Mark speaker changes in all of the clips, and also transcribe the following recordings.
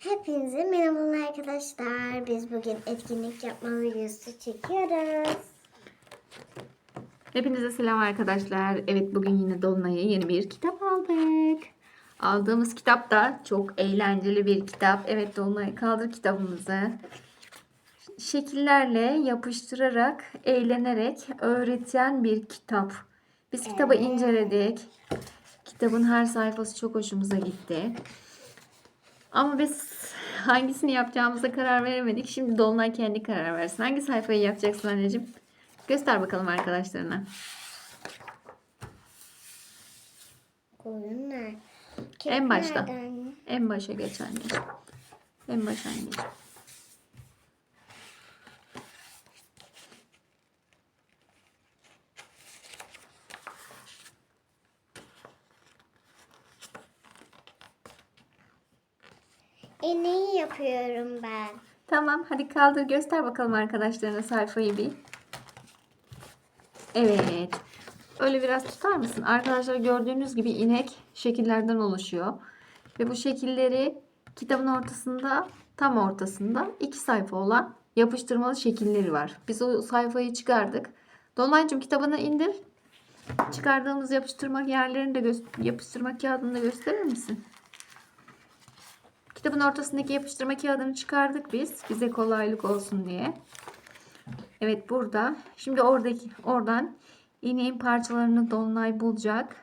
Speaker 1: Hepinize merhabalar arkadaşlar. Biz bugün etkinlik yapma videosu çekiyoruz.
Speaker 2: Hepinize selam arkadaşlar. Evet bugün yine Dolunay'a yeni bir kitap aldık. Aldığımız kitap da çok eğlenceli bir kitap. Evet Dolunay kaldır kitabımızı. Şekillerle yapıştırarak, eğlenerek öğreten bir kitap. Biz kitabı
Speaker 1: Evet.
Speaker 2: inceledik. Kitabın her sayfası çok hoşumuza gitti. Ama biz hangisini yapacağımıza karar veremedik. Şimdi Dolunay kendi karar versin. Hangi sayfayı yapacaksın anneciğim? Göster bakalım arkadaşlarına.
Speaker 1: Koyunlar.
Speaker 2: En başta. En başa geç anneciğim. En başa anneciğim.
Speaker 1: İğneyi yapıyorum ben.
Speaker 2: Tamam hadi kaldır göster bakalım arkadaşlarına sayfayı bir. Evet. Öyle biraz tutar mısın? Arkadaşlar gördüğünüz gibi inek şekillerden oluşuyor. Ve bu şekilleri kitabın ortasında tam ortasında iki sayfa olan yapıştırmalı şekilleri var. Biz o sayfayı çıkardık. Dolunaycığım kitabını indir. Çıkardığımız yapıştırma yerlerini de yapıştırma kağıdını da gösterir misin? Kitabın ortasındaki yapıştırma kağıdını çıkardık biz. Bize kolaylık olsun diye. Evet burada. Şimdi oradaki oradan iğneğin parçalarını Dolunay bulacak.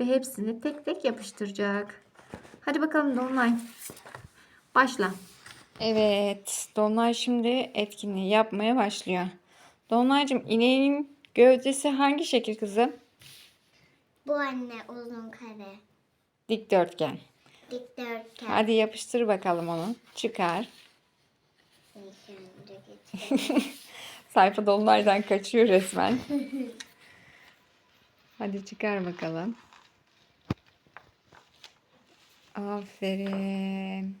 Speaker 2: Ve hepsini tek tek yapıştıracak. Hadi bakalım Dolunay. Başla. Evet. Dolunay şimdi etkinliği yapmaya başlıyor. Dolunaycığım ineğin gövdesi hangi şekil kızım?
Speaker 1: Bu anne uzun kare.
Speaker 2: Dikdörtgen.
Speaker 1: Dikdörtgen.
Speaker 2: Hadi yapıştır bakalım onu. Çıkar. Sayfa dolunaydan kaçıyor resmen. Hadi çıkar bakalım. Aferin.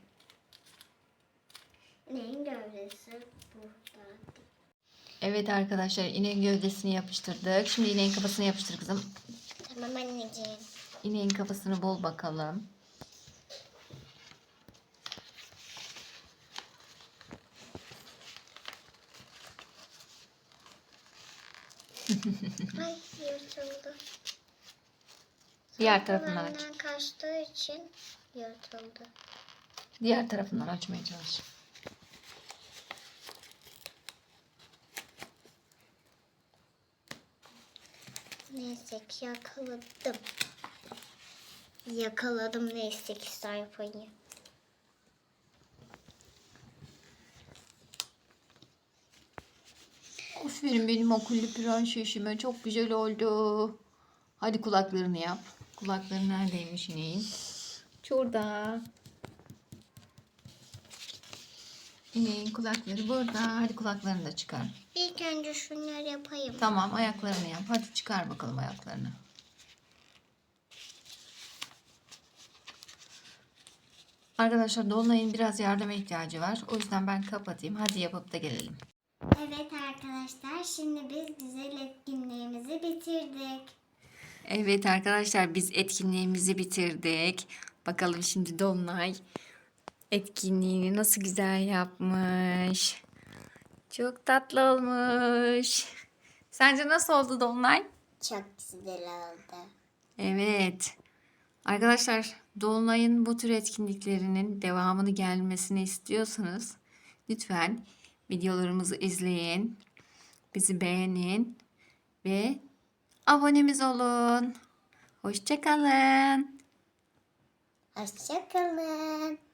Speaker 1: Neyin gövdesi burada?
Speaker 2: Evet arkadaşlar ineğin gövdesini yapıştırdık. Şimdi ineğin kafasını yapıştır kızım.
Speaker 1: Tamam anneciğim.
Speaker 2: İneğin kafasını bul bakalım.
Speaker 1: Ay yırtıldı.
Speaker 2: Diğer tarafından aç.
Speaker 1: Kaçtığı için yırtıldı.
Speaker 2: Diğer tarafından açmaya çalış.
Speaker 1: Neyse ki yakaladım. Yakaladım neyse ki sayfayı.
Speaker 2: Aferin benim okullu prensesime çok güzel oldu. Hadi kulaklarını yap. Kulakları neredeymiş ineğin? Şurada. İneğin kulakları burada. Hadi kulaklarını da çıkar.
Speaker 1: İlk önce şunları yapayım.
Speaker 2: Tamam ayaklarını yap. Hadi çıkar bakalım ayaklarını. Arkadaşlar Dolunay'ın biraz yardıma ihtiyacı var. O yüzden ben kapatayım. Hadi yapıp da gelelim.
Speaker 1: Evet arkadaşlar şimdi biz güzel etkinliğimizi bitirdik.
Speaker 2: Evet arkadaşlar biz etkinliğimizi bitirdik. Bakalım şimdi Dolunay etkinliğini nasıl güzel yapmış. Çok tatlı olmuş. Sence nasıl oldu Dolunay?
Speaker 1: Çok güzel oldu.
Speaker 2: Evet. Arkadaşlar Dolunay'ın bu tür etkinliklerinin devamını gelmesini istiyorsanız lütfen videolarımızı izleyin. Bizi beğenin ve abonemiz olun. Hoşçakalın.
Speaker 1: Hoşçakalın.